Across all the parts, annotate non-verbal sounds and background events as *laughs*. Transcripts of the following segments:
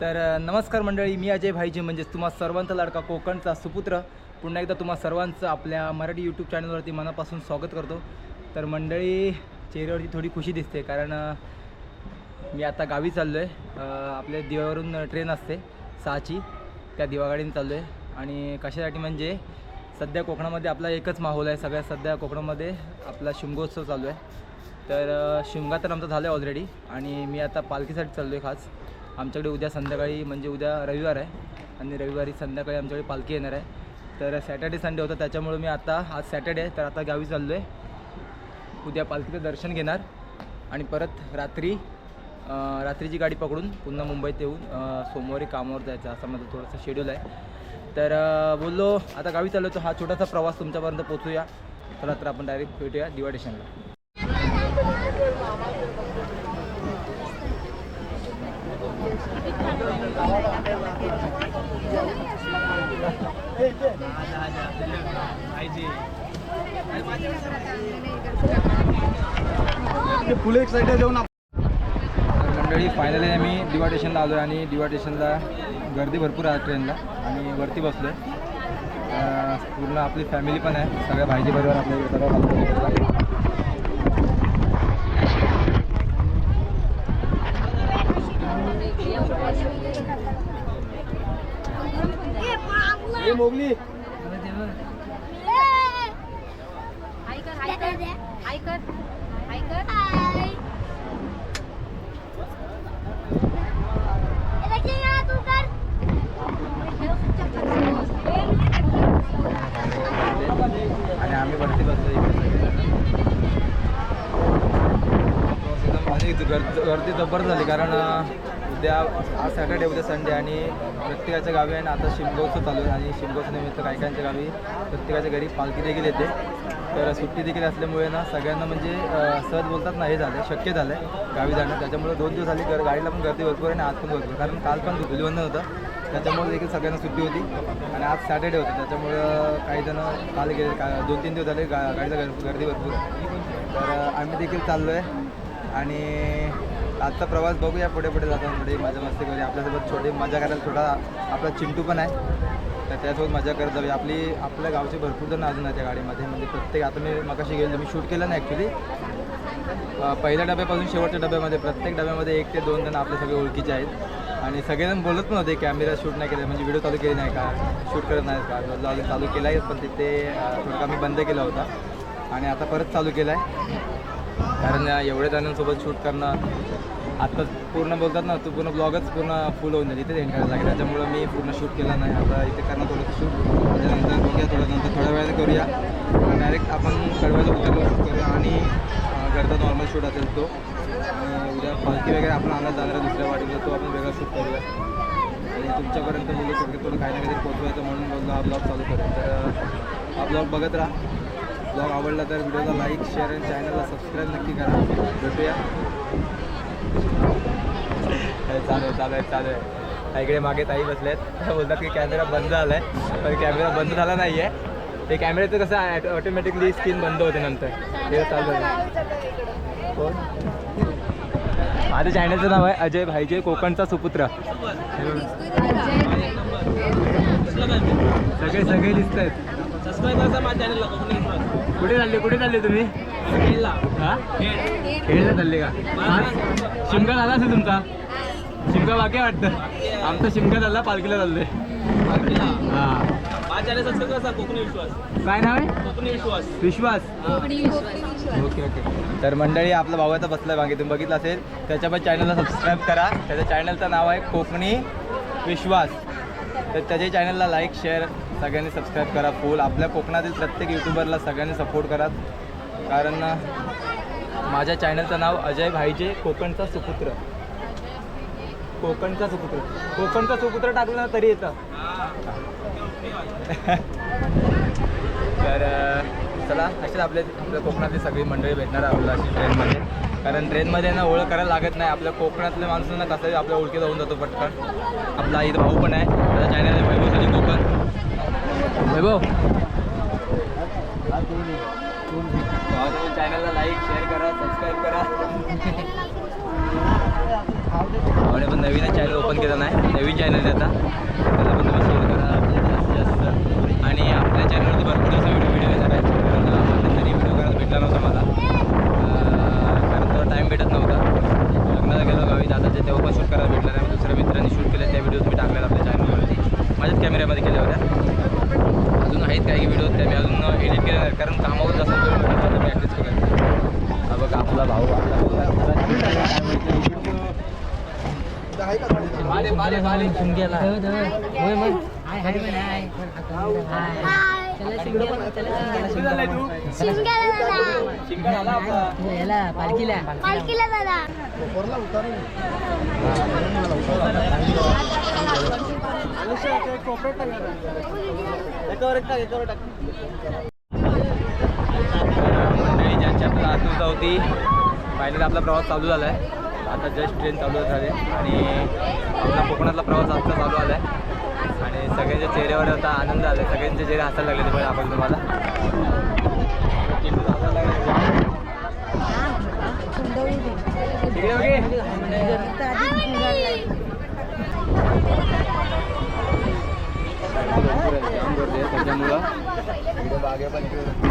तर नमस्कार मंडळी मी अजय भाईजी म्हणजेच तुम्हा सर्वांचा लाडका कोकणचा सुपुत्र. पुन्हा एकदा तुम्हा सर्वांचं आपल्या मराठी यूट्यूब चॅनलवरती मनापासून स्वागत करतो. तर मंडळी चेहऱ्यावरती थोडी खुशी दिसते कारण मी आता गावी चाललो आहे आपल्या दिवावरून ट्रेन असते सहाची. त्या दिवागाडीने चाललो आहे आणि कशासाठी म्हणजे सध्या कोकणामध्ये आपला एकच माहोल आहे सगळ्यात सध्या कोकणामध्ये आपला शिमगोत्सव चालू आहे. तर शिमगा तर आमचा झाला आहे ऑलरेडी आणि मी आता पालखीसाठी चाललो आहे खास. आमच्याकडे उद्या संध्याकाळी म्हणजे उद्या रविवार आहे. आणि रविवारी संध्याकाळी आमच्याकडे पालखी येणार आहे. तर सॅटर्डे संडे होता त्याच्यामुळे मी आता आज सॅटर्डे तर आता गावी चाललो आहे उद्या पालखीचं दर्शन घेणार. आणि परत रात्री रात्रीची गाडी पकडून पुन्हा मुंबईत येऊन सोमवारी कामावर जायचं असं माझं थोडंसं शेड्यूल आहे. तर बोललो आता गावी चाललो तर हा छोटासा प्रवास तुमच्यापर्यंत पोचूया चला तर आपण डायरेक्ट भेटूया दिवा फुले एक साईडला जाऊन मंडळी फायनली आम्ही दिवा स्टेशनला आलो आहे आणि दिवा स्टेशनला गर्दी भरपूर आहे ट्रेनला आणि वरती बसलो आहे पूर्ण आपली फॅमिली पण आहे. सगळ्या भाईजी बरोबर आपल्या सगळ्या मोगली. आणि आम्ही वरती बसलो गर्दी गर्दी जबरदस्त झाली कारण उद्या आज सॅटर्डे उद्या संडे आणि प्रत्येकाच्या गावी आहे ना आता शिमगोत्सव चालू आहे आणि शिमगोत्सव निमित्त काही काहींच्या गावी प्रत्येकाच्या घरी पालखी देखील येते. तर सुट्टी देखील असल्यामुळे ना सगळ्यांना म्हणजे सहज बोलतात ना हे झालं शक्य झालं आहे गावी जाणं. त्याच्यामुळे दोन दिवस झाली गर गाडीला पण गर्दी भरपूर आणि आज पण भरपूर कारण काल पण धुलीवंदन होतं. त्याच्यामुळे देखील सगळ्यांना सुट्टी होती. आणि आज सॅटर्डे होतं. त्याच्यामुळं काही जण काल गेले का दोन तीन दिवस झाले गा गाडीला गर्दी भरपूर. तर आम्ही देखील चाललो आहे आणि आजचा प्रवास बघूया पुढे पुढे जाताना पुढे मजा मस्ती करूया. आपल्यासोबत छोटी मजा करायला थोडा आपला चिंटू पण आहे. तर त्याच्यासोबत मजा करत जाऊया. आपली आपल्या गावचे भरपूर जण अजून आहे त्या गाडीमध्ये. म्हणजे प्रत्येक आता मी मगाशी गेलो मी शूट केलं नाही ॲक्च्युली पहिल्या डब्यापासून शेवटच्या डब्यामध्ये प्रत्येक डब्यामध्ये एक ते दोन जण आपले सगळे ओळखीचे आहेत. आणि सगळेजण बोलत पण होते कॅमेरा शूट नाही केलं म्हणजे व्हिडिओ चालू केली नाही का? शूट करत नाही का? चालू चालू केला आहे पण तिथे अं, थोडं मी बंद केला होता. आणि आता परत चालू केला आहे कारण एवढ्या जणांसोबत शूट करणं आता पूर्ण बोलतात ना तू पूर्ण ब्लॉगच पूर्ण फुल होऊन जाईल इथे एंड करायला. लागेल. त्याच्यामुळं मी पूर्ण शूट केला नाही. आता इथे करणं थोडं शूट त्याच्यानंतर बघूया थोडं नंतर थोड्या वेळाने करूया. डायरेक्ट आपण कडव्याला उतरलो शूट करूया आणि घरचा नॉर्मल शूट असेल तो. उद्या पालखी वगैरे आपण आणत जाणार दुसऱ्या वाटीला तो आपण वेगळा शूट करूया. आणि तुमच्यापर्यंत मुलं थोडं थोडं काही ना काही पोचवायचं म्हणून बोललो हा ब्लॉग चालू करेल तर हा ब्लॉग बघत राहा. ब्लॉग आवडला तर व्हिडिओला लाईक शेअर आणि चॅनलला सबस्क्राईब नक्की करा. भेटूया. चालू चालू आहे चालू आहे इकडे मागे ताई बसल्यात त्या बोलतात की कॅमेरा बंद झाला आहे पण कॅमेरा बंद झाला नाही आहे ते कॅमेऱ्याचं कसं ऑटोमॅटिकली स्क्रीन बंद होते नंतर. ते चालू आहे कोण? माझ्या चॅनलचं नाव आहे अजय भाईजे कोकणचा सुपुत्र. सगळे सगळे दिसत आहेत कुठे चालले कुठे चालले तुम्ही? खेळला. चालले का? आज शिमगा झाला असेल तुमचा? शिमगा बाकी वाटतं. आमचा शिमगा झाला पालखीला चाललोय. हा. काय नाव आहे? विश्वास. Okay okay. तर मंडळी आपला भाऊ आता बसलाय मागे तुम्ही बघितलं असेल त्याच्या पण चॅनलला सबस्क्राईब करा. त्याच्या चॅनलचं नाव आहे कोकणी विश्वास. तर त्याच्या चॅनलला लाईक शेअर सगळ्यांनी सबस्क्राईब करा फुल आपल्या कोकणातील प्रत्येक यूट्यूबरला सगळ्यांनी सपोर्ट करा. कारण माझ्या चॅनलचं नाव अजय भाईजे कोकणचा सुपुत्र. कोकणचा सुपुत्र. कोकणचा सुपुत्र टाकलं ना तरी येतं. *laughs* तर चला असेच आपले आपल्या कोकणातली सगळी मंडळी भेटणार आपल्याला अशी ट्रेनमध्ये कारण ट्रेनमध्ये ना ओळख करायला लागत नाही. आपल्या कोकणातल्या माणसांना कसं आपल्या ओळखी जाऊन जातो पटकन. आपला इथं भाऊ पण आहे. त्याचा चॅनल आहे वैभव कोकण. वैभव. चॅनलला लाईक शेअर करा सबस्क्राईब करा. भावने पण नवीनच चॅनल ओपन केलं नाही नवीन चॅनल आहे आता त्याला पण तुम्ही शेअर करा. जास्तीत जास्त आणि आपल्या चॅनलवरती भरपूर असा व्हिडिओ व्हिडिओ येणार आहे कारण तरी व्हिडिओ करायला भेटला नव्हता मला. कारण तर टाईम भेटत नव्हता. लग्नाला गेलो गावी दादाच्या तेव्हा पण शूट करायला भेटला नाही. दुसऱ्या मित्रांनी शूट केलं त्या व्हिडिओज मी टाकलेला आपल्या चॅनलवरती माझ्याच कॅमेऱ्यामध्ये केल्या होत्या. अजून आहेत काही व्हिडिओ त्या मी अजून एडिट केले नाही कारण कामावर जास्त ॲडजस्ट करायचं. हा बघा आपला भाऊ बाले बाले बाले शिमग्याला होय मग हाय हाय म्हण हाय हाय चला शिमग्याला चला शिमग्याला शिमग्याला याला पालखीला ज्यांची आपल्याला आतुरता होती. फायनली आपला प्रवास चालू झाला आहे आता जस्ट ट्रेन चालू झाली आणि आपला कोकणातला प्रवास आजचा चालू आला आहे आणि सगळ्यांच्या चेहऱ्यावर आता आनंद आला. आहे सगळ्यांचे चेहरे हसायला लागले ते पण आपण तुम्हाला. त्याच्यामुळं बागे पण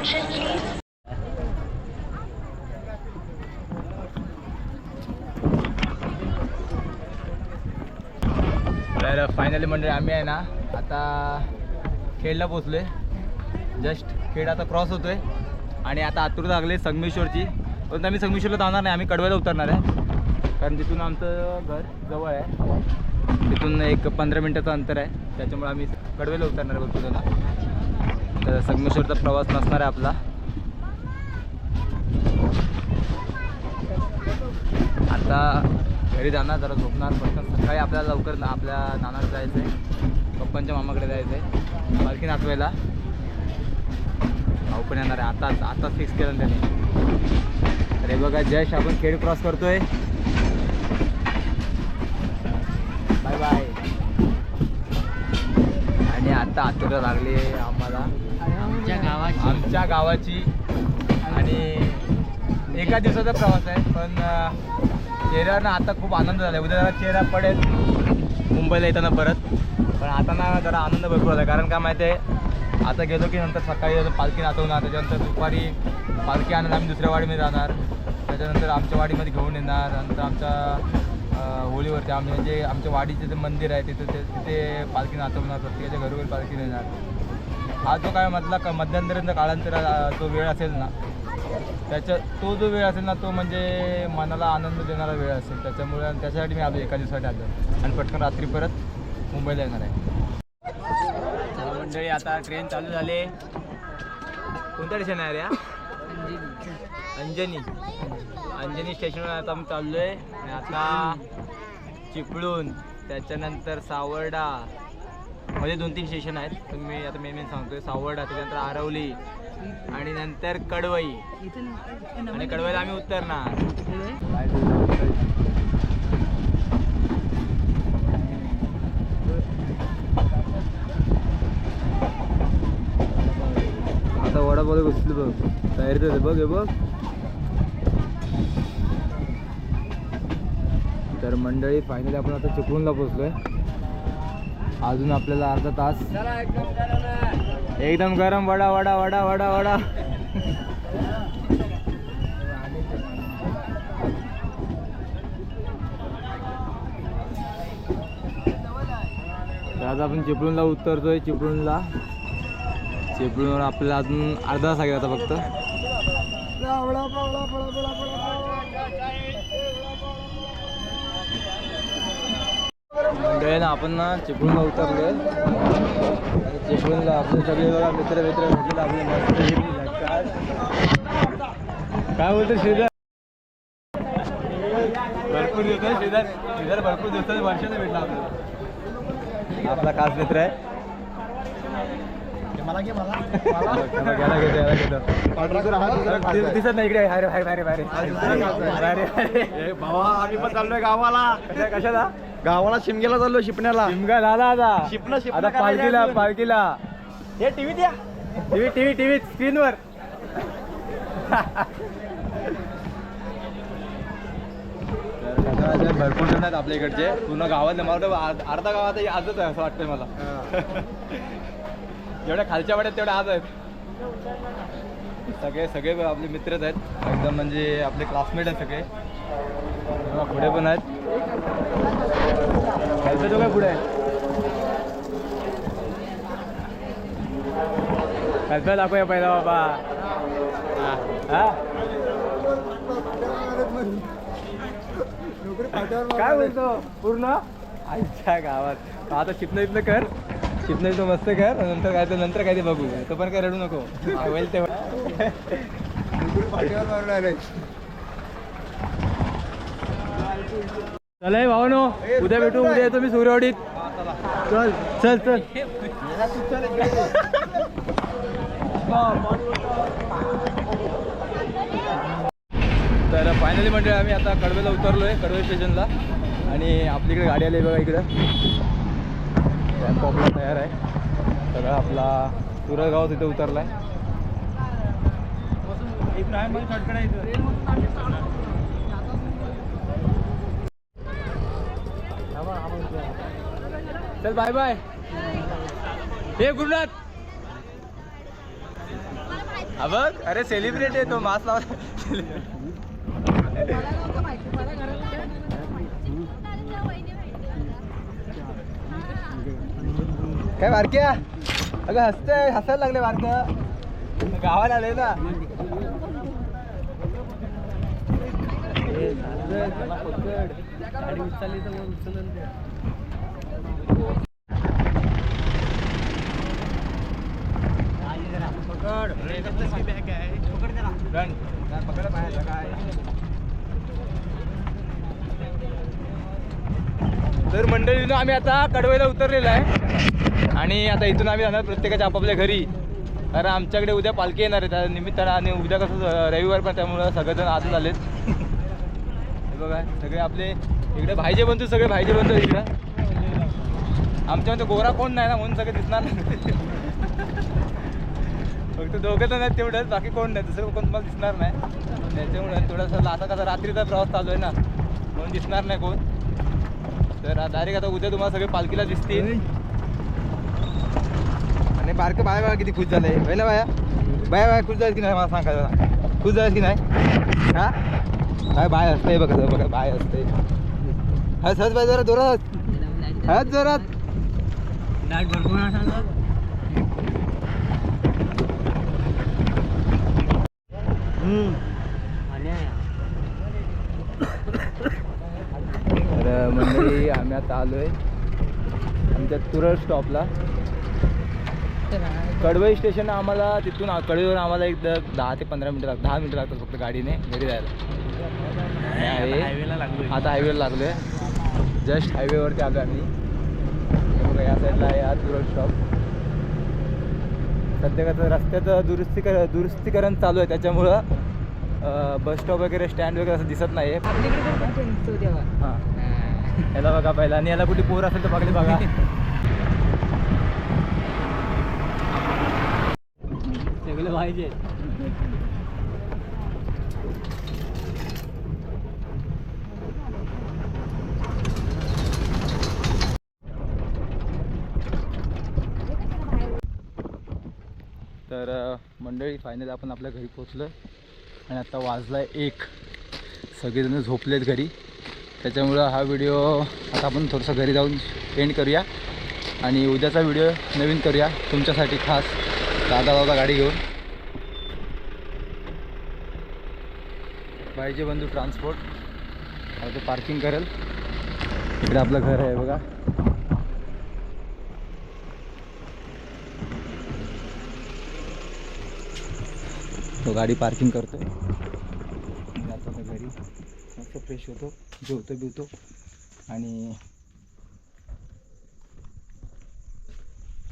attention, please. तर फायनली मंडळी आम्ही आहे ना आता खेडला पोचलो आहे जस्ट खेड आता क्रॉस होतो आहे आणि आता आतुर लागले संगमेश्वरची. पण आम्ही संगमेश्वरला जाणार नाही आम्ही कडव्याला उतरणार आहे. कारण तिथून आमचं घर जवळ आहे. तिथून एक पंधरा मिनटाचं अंतर आहे. त्याच्यामुळे आम्ही कडवेला उतरणार आहे बघतो तर संगमेश्वरचा प्रवास नसणार आहे आपला. आता घरी जाणार जरा झोपणार पटकन सकाळी आपल्याला लवकर ना आपल्या नानाला जायचं आहे पप्पांच्या मामाकडे जायचं आहे पालखी नातवायला भाऊ पण येणार आहे. आताच आताच फिक्स केलं त्याने. अरे बघा जयश आपण खेड क्रॉस करतोय. बाय बाय आणि आता आतुरा लागली आहे आम्हाला. आमच्या गावाची. आणि एका दिवसाचा प्रवास आहे पण चेहऱ्यानं आता खूप आनंद झाला उद्या जरा चेहरा पडेल. मुंबईला येताना परत. पण आता ना जरा आनंद भरपूर झाला कारण काय माहिती आहे आता गेलो की नंतर सकाळी पालखी नाचवणार त्याच्यानंतर दुपारी पालखी आणून आम्ही दुसऱ्या वाडीमध्ये जाणार. त्याच्यानंतर आमच्या वाडीमध्ये घेऊन येणार. नंतर आमच्या होळीवरती आम्ही म्हणजे आमच्या वाडीचे जे मंदिर आहे तिथे ते- तिथे पालखी नाचवणार. प्रत्येकाच्या घरोघरी पालखी नेणार. हा जो काय मधला का मध्यंतरीचा काळांतर जो तो वेळ असेल ना त्याच्या तो जो वेळ असेल ना तो म्हणजे मनाला आनंद देणारा वेळ असेल. त्याच्यामुळे त्याच्यासाठी मी आलो एका दिवसासाठी आलो. आणि पटकन रात्री परत मुंबईला येणार आहे. मंडळी आता ट्रेन चालू झाले. कोणत्या स्टेशन आहे रे? अंजनी. अंजनी स्टेशनवर आता आम्ही चाललो आहे आणि आता चिपळूण त्याच्यानंतर सावर्डा मध्ये दोन तीन स्टेशन आहेत. तुम्ही मी आता मेन मेन सांगतोय. सावर्डा त्याच्यानंतर आरवली आणि नंतर कडवई. आणि कडवईला आम्ही उतरणार. आता वडापाव बसली बघ. तयारीत होते बघ हे बघ. तर मंडळी फायनली आपण आता चिपळूणला पोचलोय अजून आपल्याला अर्धा तास. एकदम गरम वडा वडा वडा वडा वडा. आज आपण चिपळूणला उतरतोय चिपळूणला. चिपळूणवर आपल्याला अजून अर्धा तास लागेल आता फक्त. ना आपण ना चिपळूणला उतरलोय. चिपळूणला आपले सगळे बघा मित्र मित्र भेटले आपले मस्त काय बोलतो श्रीधर? भरपूर दिवस भरपूर दिवसाच्या वर्षाने भेटला आपल्याला. आपला खास मित्र आहे. मला घे मला. घेतो, दिसत नाही इकडे. अरे बाहेर बाहेर बाहेर. बाहेर बाहेर. भावा आम्ही पण चाललोय गावाला. कशा कशाला? गावाला शिमग्याला चाललोय शिपण्याला. शिमगा झाला आता. शिपणं- शिपणं आता करायचं पालखीला अजून. पालखीला. हे टीव्ही द्या. टीव्ही टीव्ही टीव्ही स्क्रीनवर. भरपूर जण आहेत आपल्या इकडचे. पूर्ण गावातले. मला वाटतं अर्ध- अर्धा गावात आजच आहे असं वाटतंय मला. जेवढ्या खालच्या वाड्यात तेवढ्या आज आहेत. सगळे सगळे आपले मित्रच आहेत. एकदम म्हणजे आपले क्लासमेट आहेत सगळे. तेव्हा पुढे पण आहेत. त्याच्या काय पुढे आहे? दाखवूया पहिला बाबा. हा? काय बोलतो? पूर्ण? आईच्या गावात. आता शिपणं इथलं कर. शिपणं इथं मस्त कर. नंतर काय नंतर काय ते बघू. तो पण काय रडू नको. होईल तेव्हा. चला भावनो उद्या भेटू उद्या येतो मी सूर्यवाडीत चल चल चल. तर फायनली म्हणजे आम्ही आता कडवेला उतरलो आहे कडवे स्टेशनला आणि आपलीकडे गाडी आली आहे बघा इकडं. आपला तयार आहे. तर आपला सुरगाव तिथे उतरला आहे चल बाय बाय हे गुरुनाथ. हा बघ अरे सेलिब्रेट आहे तो मास लावा. काय बारक्या अगं हसतंय हसायला लागले बारक गावाला आले ना. उचलली तर उचल Run. पकडा काय. तर मंडळीनं आम्ही आता कडवेला उतरलेलो आहे आणि आता इथून आम्ही जाणार प्रत्येकाच्या आपापल्या घरी कारण आमच्याकडे उद्या पालखी येणार आहे त्या निमित्तानं आणि उद्या कसं रविवार पण त्यामुळं सगळेजण आज आलेत हे बघा सगळे आपले इकडे भाईजे बनतो सगळे भाईजे बनतो इकडं आमच्यामध्ये गोरा कोण नाही ना म्हणून सगळे दिसणार फक्त दोघं जण आहेत तेवढंच बाकी कोण नाही दुसरं कोण तुम्हाला दिसणार नाही. त्याच्यामुळे थोडासा आता कसा रात्रीचा प्रवास चालू आहे ना म्हणून दिसणार नाही कोण. तर डायरेक्ट आता उद्या तुम्हाला सगळे पालखीला दिसतील. आणि बारकं बाया बाया किती खुश झालंय होय ना बाया? बाया बाया खुश झाली की नाही मला सांगा जरा. खुश झाली की नाही? हा? काय बाय असते बघा बघा बाय असते हस हस बाय जरा जोरात हस. जोरात. तर मंडळी आम्ही आता आलोय आमच्या तुरळ स्टॉपला कडवई स्टेशन आम्हाला तिथून कडवेवर आम्हाला एक दहा ते पंधरा मिनिटं लागतात. दहा मिनिटं लागतात फक्त गाडीने घरी जायला. आहे आता हायवेला लागलो आहे जस्ट हायवेवरती आलो आम्ही. या साईडला आहे हा तुरळ स्टॉप सध्या कसं रस्त्याचं दुरुस्तीकर दुरुस्तीकरण चालू आहे त्याच्यामुळं बस स्टॉप वगैरे स्टँड वगैरे असं दिसत नाही आहे हां. याला बघा पहिला आणि याला कुठे पोर असेल तर बघले बघा. *laughs* सगळे पाहिजे. *laughs* तर मंडळी फायनल आपण आपल्या घरी पोचलो आणि आता वाजला आहे एक. सगळेजण झोपलेत घरी. त्याच्यामुळं हा व्हिडिओ आता आपण थोडंसं घरी जाऊन एंड करूया. आणि उद्याचा व्हिडिओ नवीन करूया तुमच्यासाठी खास. दादा दादा गाडी घेऊन. पाहिजे बंधू ट्रान्सपोर्ट आता पार्किंग करेल. इकडे आपलं घर आहे बघा. तो गाडी पार्किंग करतो जातो आता घरी. मस्त फ्रेश होतो. जेवतो बिवतो. आणि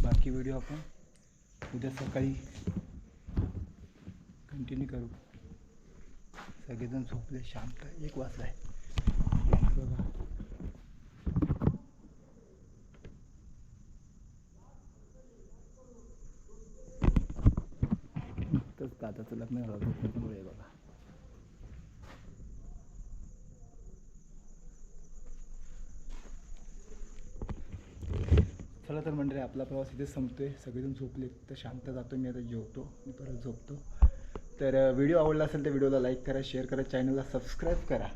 बाकी व्हिडिओ आपण उद्या सकाळी कंटिन्यू करू. सगळेजण झोपले शांत एक वाजला आहे बघा नुकतंच लग्न झालं होतं बघा चला तर मंडळी आपला प्रवास इथे संपतोय. सगळेजण झोपले तर शांत जातो मी आता जेवतो मी परत झोपतो. तर व्हिडिओ आवडला असेल तर व्हिडिओला लाईक करा शेअर करा चॅनलला सबस्क्राईब करा.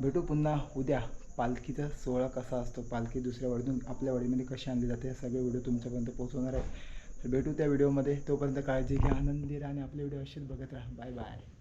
भेटू पुन्हा उद्या. पालखीचा सोहळा कसा असतो? पालखी दुसऱ्या वाडीतून आपल्या वाडीमध्ये कशी आणली जाते? हे सगळे व्हिडिओ तुमच्यापर्यंत पोहोचवणार आहे. भेटू त्या व्हिडिओमध्ये. तोपर्यंत काळजी घ्या. आनंदी राहा आणि आपले व्हिडिओ असेच बघत राहा. Bye bye.